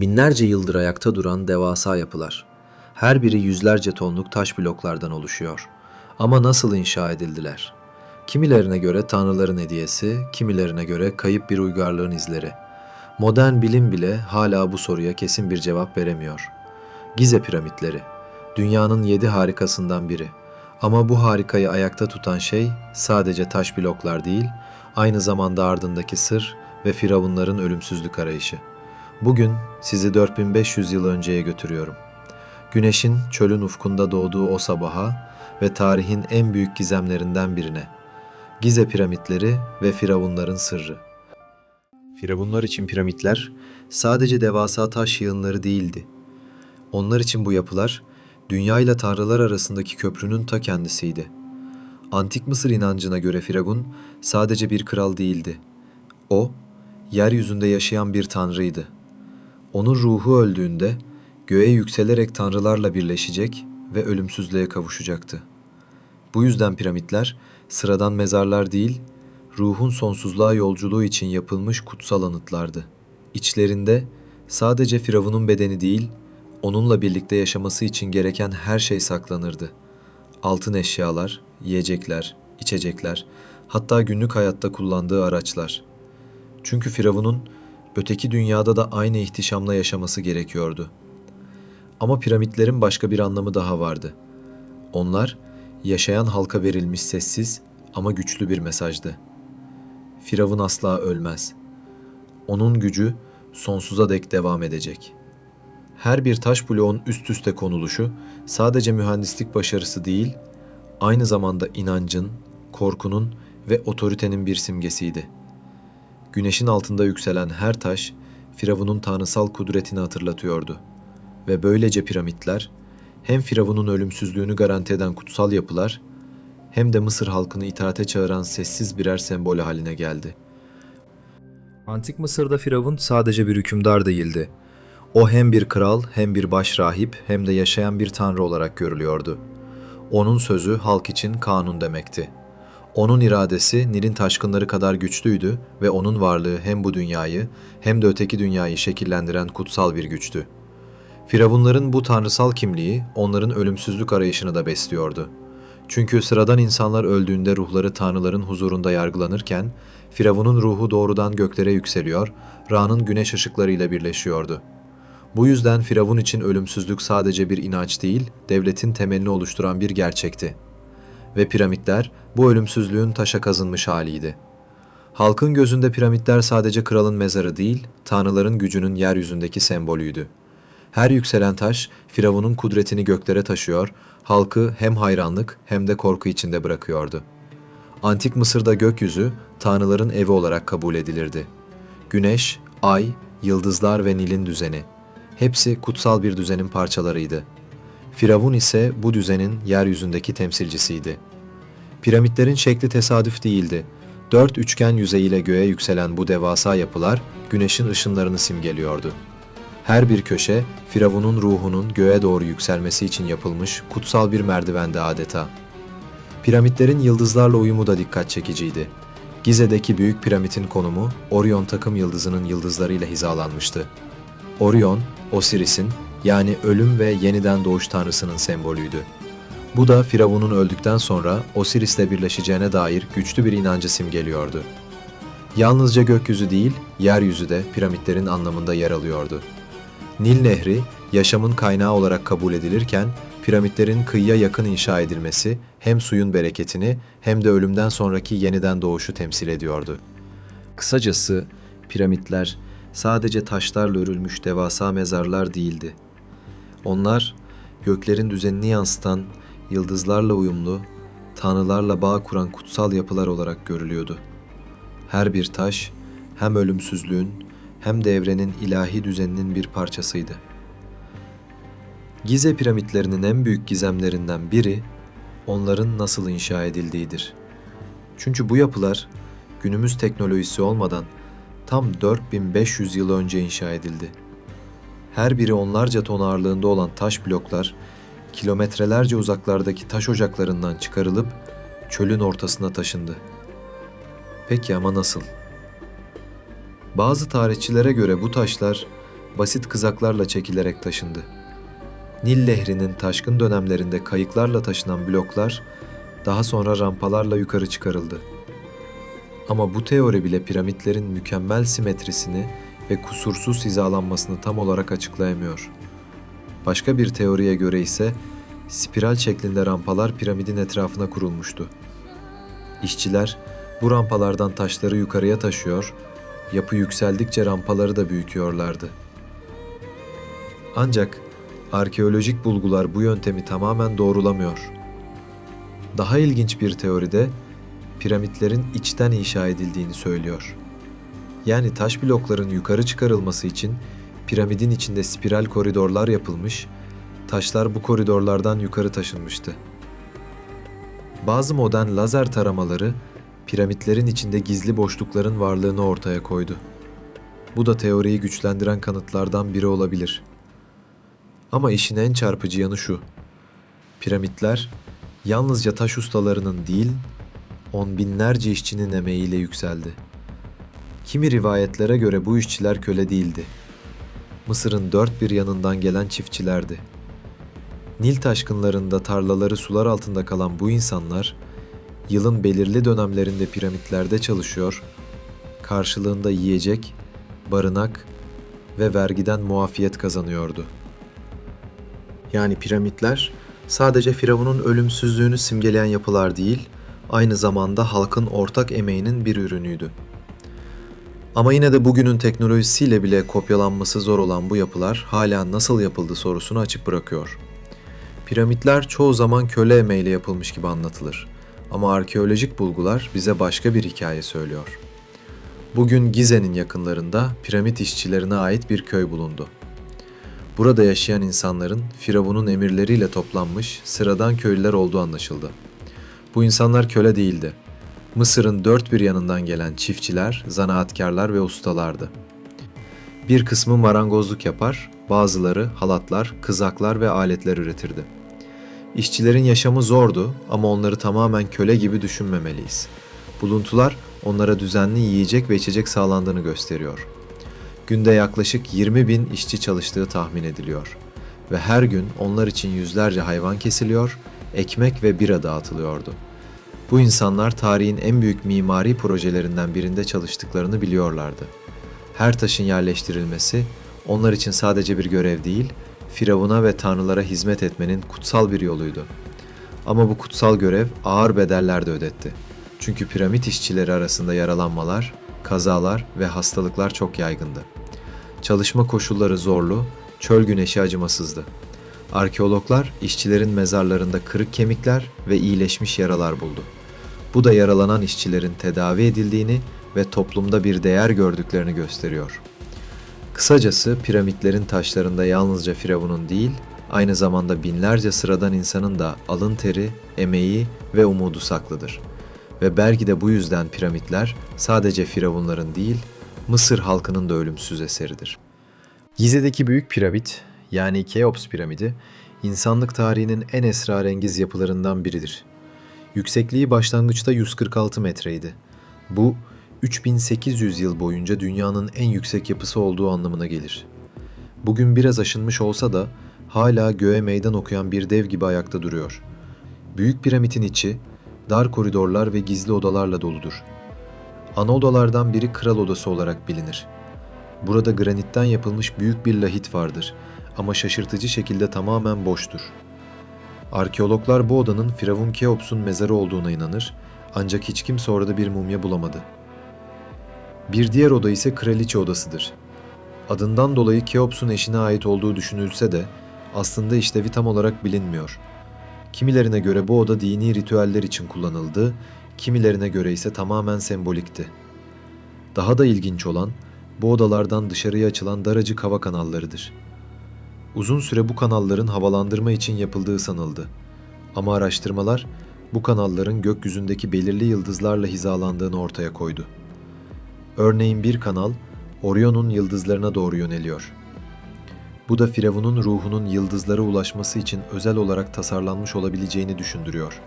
Binlerce yıldır ayakta duran devasa yapılar. Her biri yüzlerce tonluk taş bloklardan oluşuyor. Ama nasıl inşa edildiler? Kimilerine göre tanrıların hediyesi, kimilerine göre kayıp bir uygarlığın izleri. Modern bilim bile hala bu soruya kesin bir cevap veremiyor. Gize piramitleri, dünyanın yedi harikasından biri. Ama bu harikayı ayakta tutan şey sadece taş bloklar değil, aynı zamanda ardındaki sır ve firavunların ölümsüzlük arayışı. Bugün sizi 4500 yıl önceye götürüyorum. Güneşin çölün ufkunda doğduğu o sabaha ve tarihin en büyük gizemlerinden birine. Gize piramitleri ve firavunların sırrı. Firavunlar için piramitler sadece devasa taş yığınları değildi. Onlar için bu yapılar dünya ile tanrılar arasındaki köprünün ta kendisiydi. Antik Mısır inancına göre Firavun sadece bir kral değildi. O, yeryüzünde yaşayan bir tanrıydı. Onun ruhu öldüğünde göğe yükselerek tanrılarla birleşecek ve ölümsüzlüğe kavuşacaktı. Bu yüzden piramitler sıradan mezarlar değil, ruhun sonsuzluğa yolculuğu için yapılmış kutsal anıtlardı. İçlerinde sadece Firavun'un bedeni değil, onunla birlikte yaşaması için gereken her şey saklanırdı. Altın eşyalar, yiyecekler, içecekler, hatta günlük hayatta kullandığı araçlar. Çünkü Firavun'un öteki dünyada da aynı ihtişamla yaşaması gerekiyordu. Ama piramitlerin başka bir anlamı daha vardı. Onlar yaşayan halka verilmiş sessiz ama güçlü bir mesajdı. Firavun asla ölmez. Onun gücü sonsuza dek devam edecek. Her bir taş bloğun üst üste konuluşu sadece mühendislik başarısı değil, aynı zamanda inancın, korkunun ve otoritenin bir simgesiydi. Güneşin altında yükselen her taş Firavun'un tanrısal kudretini hatırlatıyordu. Ve böylece piramitler hem Firavun'un ölümsüzlüğünü garanti eden kutsal yapılar hem de Mısır halkını itaate çağıran sessiz birer sembol haline geldi. Antik Mısır'da Firavun sadece bir hükümdar değildi. O hem bir kral, hem bir başrahip, hem de yaşayan bir tanrı olarak görülüyordu. Onun sözü halk için kanun demekti. Onun iradesi Nil'in taşkınları kadar güçlüydü ve onun varlığı hem bu dünyayı hem de öteki dünyayı şekillendiren kutsal bir güçtü. Firavunların bu tanrısal kimliği onların ölümsüzlük arayışını da besliyordu. Çünkü sıradan insanlar öldüğünde ruhları tanrıların huzurunda yargılanırken, Firavun'un ruhu doğrudan göklere yükseliyor, Ra'nın güneş ışıklarıyla birleşiyordu. Bu yüzden Firavun için ölümsüzlük sadece bir inanç değil, devletin temelini oluşturan bir gerçekti. Ve piramitler bu ölümsüzlüğün taşa kazınmış haliydi. Halkın gözünde piramitler sadece kralın mezarı değil, tanrıların gücünün yeryüzündeki sembolüydü. Her yükselen taş Firavun'un kudretini göklere taşıyor, halkı hem hayranlık hem de korku içinde bırakıyordu. Antik Mısır'da gökyüzü tanrıların evi olarak kabul edilirdi. Güneş, ay, yıldızlar ve Nil'in düzeni hepsi kutsal bir düzenin parçalarıydı. Firavun ise bu düzenin yeryüzündeki temsilcisiydi. Piramitlerin şekli tesadüf değildi. Dört üçgen yüzeyiyle göğe yükselen bu devasa yapılar güneşin ışınlarını simgeliyordu. Her bir köşe Firavun'un ruhunun göğe doğru yükselmesi için yapılmış kutsal bir merdivendi adeta. Piramitlerin yıldızlarla uyumu da dikkat çekiciydi. Gize'deki büyük piramidin konumu Orion takım yıldızının yıldızlarıyla hizalanmıştı. Orion, Osiris'in yani ölüm ve yeniden doğuş tanrısının sembolüydü. Bu da Firavun'un öldükten sonra Osiris'le birleşeceğine dair güçlü bir inancı simgeliyordu. Yalnızca gökyüzü değil, yeryüzü de piramitlerin anlamında yer alıyordu. Nil Nehri yaşamın kaynağı olarak kabul edilirken piramitlerin kıyıya yakın inşa edilmesi hem suyun bereketini hem de ölümden sonraki yeniden doğuşu temsil ediyordu. Kısacası piramitler sadece taşlarla örülmüş devasa mezarlar değildi. Onlar göklerin düzenini yansıtan, yıldızlarla uyumlu, tanrılarla bağ kuran kutsal yapılar olarak görülüyordu. Her bir taş hem ölümsüzlüğün hem de evrenin ilahi düzeninin bir parçasıydı. Gize piramitlerinin en büyük gizemlerinden biri onların nasıl inşa edildiğidir. Çünkü bu yapılar günümüz teknolojisi olmadan tam 4500 yıl önce inşa edildi. Her biri onlarca ton ağırlığında olan taş bloklar kilometrelerce uzaklardaki taş ocaklarından çıkarılıp çölün ortasına taşındı. Peki ama nasıl? Bazı tarihçilere göre bu taşlar basit kızaklarla çekilerek taşındı. Nil Nehri'nin taşkın dönemlerinde kayıklarla taşınan bloklar daha sonra rampalarla yukarı çıkarıldı. Ama bu teori bile piramitlerin mükemmel simetrisini ve kusursuz hizalanmasını tam olarak açıklayamıyor. Başka bir teoriye göre ise spiral şeklinde rampalar piramidin etrafına kurulmuştu. İşçiler bu rampalardan taşları yukarıya taşıyor, yapı yükseldikçe rampaları da büyütüyorlardı. Ancak arkeolojik bulgular bu yöntemi tamamen doğrulamıyor. Daha ilginç bir teoride piramitlerin içten inşa edildiğini söylüyor. Yani taş blokların yukarı çıkarılması için piramidin içinde spiral koridorlar yapılmış, taşlar bu koridorlardan yukarı taşınmıştı. Bazı modern lazer taramaları piramitlerin içinde gizli boşlukların varlığını ortaya koydu. Bu da teoriyi güçlendiren kanıtlardan biri olabilir. Ama işin en çarpıcı yanı şu. Piramitler yalnızca taş ustalarının değil, on binlerce işçinin emeğiyle yükseldi. Kimi rivayetlere göre bu işçiler köle değildi. Mısır'ın dört bir yanından gelen çiftçilerdi. Nil taşkınlarında tarlaları sular altında kalan bu insanlar, yılın belirli dönemlerinde piramitlerde çalışıyor, karşılığında yiyecek, barınak ve vergiden muafiyet kazanıyordu. Yani piramitler sadece Firavun'un ölümsüzlüğünü simgeleyen yapılar değil, aynı zamanda halkın ortak emeğinin bir ürünüydü. Ama yine de bugünün teknolojisiyle bile kopyalanması zor olan bu yapılar hala nasıl yapıldı sorusunu açık bırakıyor. Piramitler çoğu zaman köle emeğiyle yapılmış gibi anlatılır. Ama arkeolojik bulgular bize başka bir hikaye söylüyor. Bugün Gize'nin yakınlarında piramit işçilerine ait bir köy bulundu. Burada yaşayan insanların Firavun'un emirleriyle toplanmış sıradan köylüler olduğu anlaşıldı. Bu insanlar köle değildi. Mısır'ın dört bir yanından gelen çiftçiler, zanaatkarlar ve ustalardı. Bir kısmı marangozluk yapar, bazıları halatlar, kızaklar ve aletler üretirdi. İşçilerin yaşamı zordu ama onları tamamen köle gibi düşünmemeliyiz. Buluntular onlara düzenli yiyecek ve içecek sağlandığını gösteriyor. Günde yaklaşık 20 bin işçi çalıştığı tahmin ediliyor. Ve her gün onlar için yüzlerce hayvan kesiliyor, ekmek ve bira dağıtılıyordu. Bu insanlar tarihin en büyük mimari projelerinden birinde çalıştıklarını biliyorlardı. Her taşın yerleştirilmesi onlar için sadece bir görev değil, Firavun'a ve tanrılara hizmet etmenin kutsal bir yoluydu. Ama bu kutsal görev ağır bedeller de ödetti. Çünkü piramit işçileri arasında yaralanmalar, kazalar ve hastalıklar çok yaygındı. Çalışma koşulları zorlu, çöl güneşi acımasızdı. Arkeologlar işçilerin mezarlarında kırık kemikler ve iyileşmiş yaralar buldu. Bu da yaralanan işçilerin tedavi edildiğini ve toplumda bir değer gördüklerini gösteriyor. Kısacası piramitlerin taşlarında yalnızca Firavun'un değil, aynı zamanda binlerce sıradan insanın da alın teri, emeği ve umudu saklıdır. Ve belki de bu yüzden piramitler sadece Firavunların değil, Mısır halkının da ölümsüz eseridir. Gize'deki büyük piramit, yani Keops piramidi, insanlık tarihinin en esrarengiz yapılarından biridir. Yüksekliği başlangıçta 146 metreydi. Bu 3800 yıl boyunca dünyanın en yüksek yapısı olduğu anlamına gelir. Bugün biraz aşınmış olsa da hala göğe meydan okuyan bir dev gibi ayakta duruyor. Büyük piramidin içi dar koridorlar ve gizli odalarla doludur. Ana odalardan biri kral odası olarak bilinir. Burada granitten yapılmış büyük bir lahit vardır ama şaşırtıcı şekilde tamamen boştur. Arkeologlar bu odanın Firavun Keops'un mezarı olduğuna inanır ancak hiç kimse orada bir mumya bulamadı. Bir diğer oda ise kraliçe odasıdır. Adından dolayı Keops'un eşine ait olduğu düşünülse de aslında işlevi tam olarak bilinmiyor. Kimilerine göre bu oda dini ritüeller için kullanıldı, kimilerine göre ise tamamen sembolikti. Daha da ilginç olan bu odalardan dışarıya açılan daracık hava kanallarıdır. Uzun süre bu kanalların havalandırma için yapıldığı sanıldı. Ama araştırmalar bu kanalların gökyüzündeki belirli yıldızlarla hizalandığını ortaya koydu. Örneğin bir kanal Orion'un yıldızlarına doğru yöneliyor. Bu da Firavun'un ruhunun yıldızlara ulaşması için özel olarak tasarlanmış olabileceğini düşündürüyor.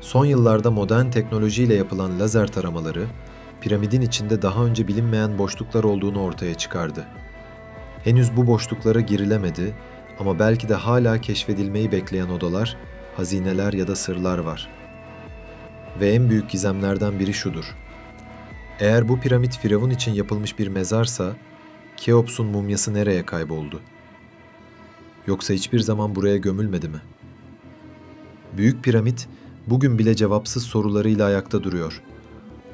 Son yıllarda modern teknolojiyle yapılan lazer taramaları, piramidin içinde daha önce bilinmeyen boşluklar olduğunu ortaya çıkardı. Henüz bu boşluklara girilemedi ama belki de hala keşfedilmeyi bekleyen odalar, hazineler ya da sırlar var. Ve en büyük gizemlerden biri şudur. Eğer bu piramit Firavun için yapılmış bir mezarsa, Keops'un mumyası nereye kayboldu? Yoksa hiçbir zaman buraya gömülmedi mi? Büyük piramit bugün bile cevapsız sorularıyla ayakta duruyor.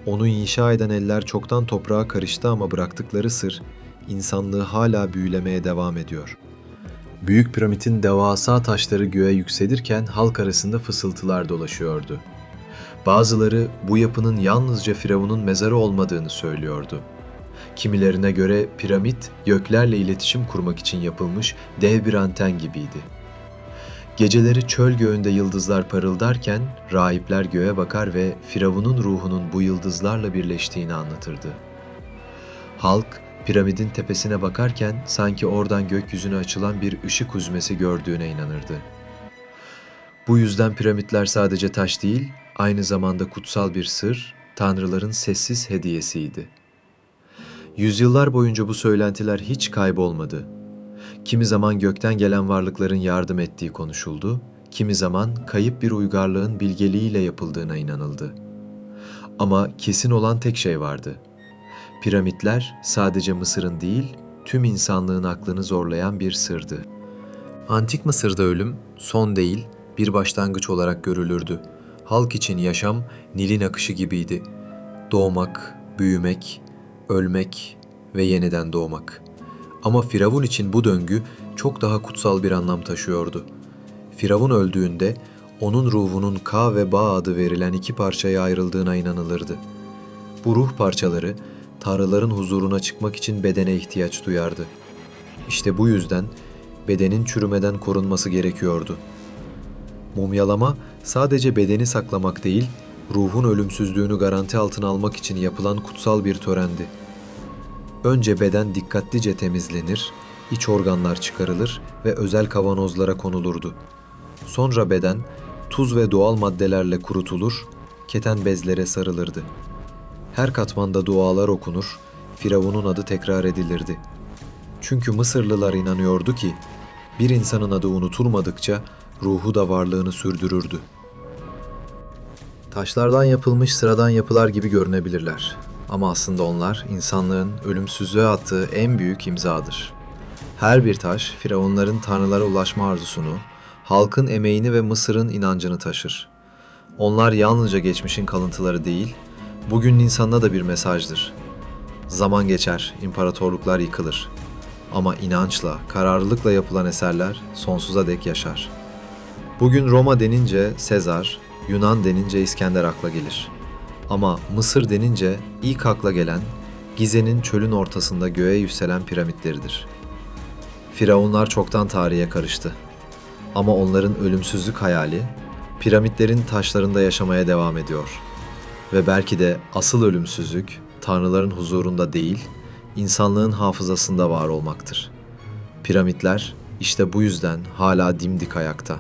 Onu inşa eden eller çoktan toprağa karıştı ama bıraktıkları sır insanlığı hala büyülemeye devam ediyor. Büyük piramitin devasa taşları göğe yükselirken halk arasında fısıltılar dolaşıyordu. Bazıları bu yapının yalnızca Firavun'un mezarı olmadığını söylüyordu. Kimilerine göre piramit göklerle iletişim kurmak için yapılmış dev bir anten gibiydi. Geceleri çöl göğünde yıldızlar parıldarken rahipler göğe bakar ve Firavun'un ruhunun bu yıldızlarla birleştiğini anlatırdı. Halk piramidin tepesine bakarken sanki oradan gökyüzüne açılan bir ışık huzmesi gördüğüne inanırdı. Bu yüzden piramitler sadece taş değil, aynı zamanda kutsal bir sır, tanrıların sessiz hediyesiydi. Yüzyıllar boyunca bu söylentiler hiç kaybolmadı. Kimi zaman gökten gelen varlıkların yardım ettiği konuşuldu, kimi zaman kayıp bir uygarlığın bilgeliğiyle yapıldığına inanıldı. Ama kesin olan tek şey vardı. Piramitler sadece Mısır'ın değil, tüm insanlığın aklını zorlayan bir sırdı. Antik Mısır'da ölüm son değil, bir başlangıç olarak görülürdü. Halk için yaşam Nil'in akışı gibiydi. Doğmak, büyümek, ölmek ve yeniden doğmak. Ama Firavun için bu döngü çok daha kutsal bir anlam taşıyordu. Firavun öldüğünde onun ruhunun Ka ve Ba adı verilen iki parçaya ayrıldığına inanılırdı. Bu ruh parçaları tanrıların huzuruna çıkmak için bedene ihtiyaç duyardı. İşte bu yüzden bedenin çürümeden korunması gerekiyordu. Mumyalama sadece bedeni saklamak değil, ruhun ölümsüzlüğünü garanti altına almak için yapılan kutsal bir törendi. Önce beden dikkatlice temizlenir, iç organlar çıkarılır ve özel kavanozlara konulurdu. Sonra beden tuz ve doğal maddelerle kurutulur, keten bezlere sarılırdı. Her katmanda dualar okunur, Firavun'un adı tekrar edilirdi. Çünkü Mısırlılar inanıyordu ki bir insanın adı unutulmadıkça ruhu da varlığını sürdürürdü. Taşlardan yapılmış sıradan yapılar gibi görünebilirler. Ama aslında onlar insanlığın ölümsüzlüğe attığı en büyük imzadır. Her bir taş firavunların tanrılara ulaşma arzusunu, halkın emeğini ve Mısır'ın inancını taşır. Onlar yalnızca geçmişin kalıntıları değil, bugünün insanına da bir mesajdır. Zaman geçer, imparatorluklar yıkılır. Ama inançla, kararlılıkla yapılan eserler sonsuza dek yaşar. Bugün Roma denince Sezar, Yunan denince İskender akla gelir. Ama Mısır denince ilk akla gelen Gize'nin çölün ortasında göğe yükselen piramitleridir. Firavunlar çoktan tarihe karıştı. Ama onların ölümsüzlük hayali piramitlerin taşlarında yaşamaya devam ediyor. Ve belki de asıl ölümsüzlük tanrıların huzurunda değil, insanlığın hafızasında var olmaktır. Piramitler işte bu yüzden hala dimdik ayakta.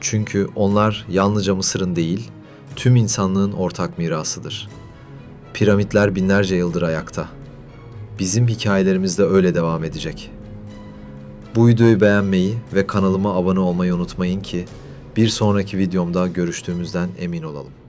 Çünkü onlar yalnızca Mısır'ın değil, tüm insanlığın ortak mirasıdır. Piramitler binlerce yıldır ayakta. Bizim hikayelerimiz de öyle devam edecek. Bu videoyu beğenmeyi ve kanalıma abone olmayı unutmayın ki bir sonraki videomda görüştüğümüzden emin olalım.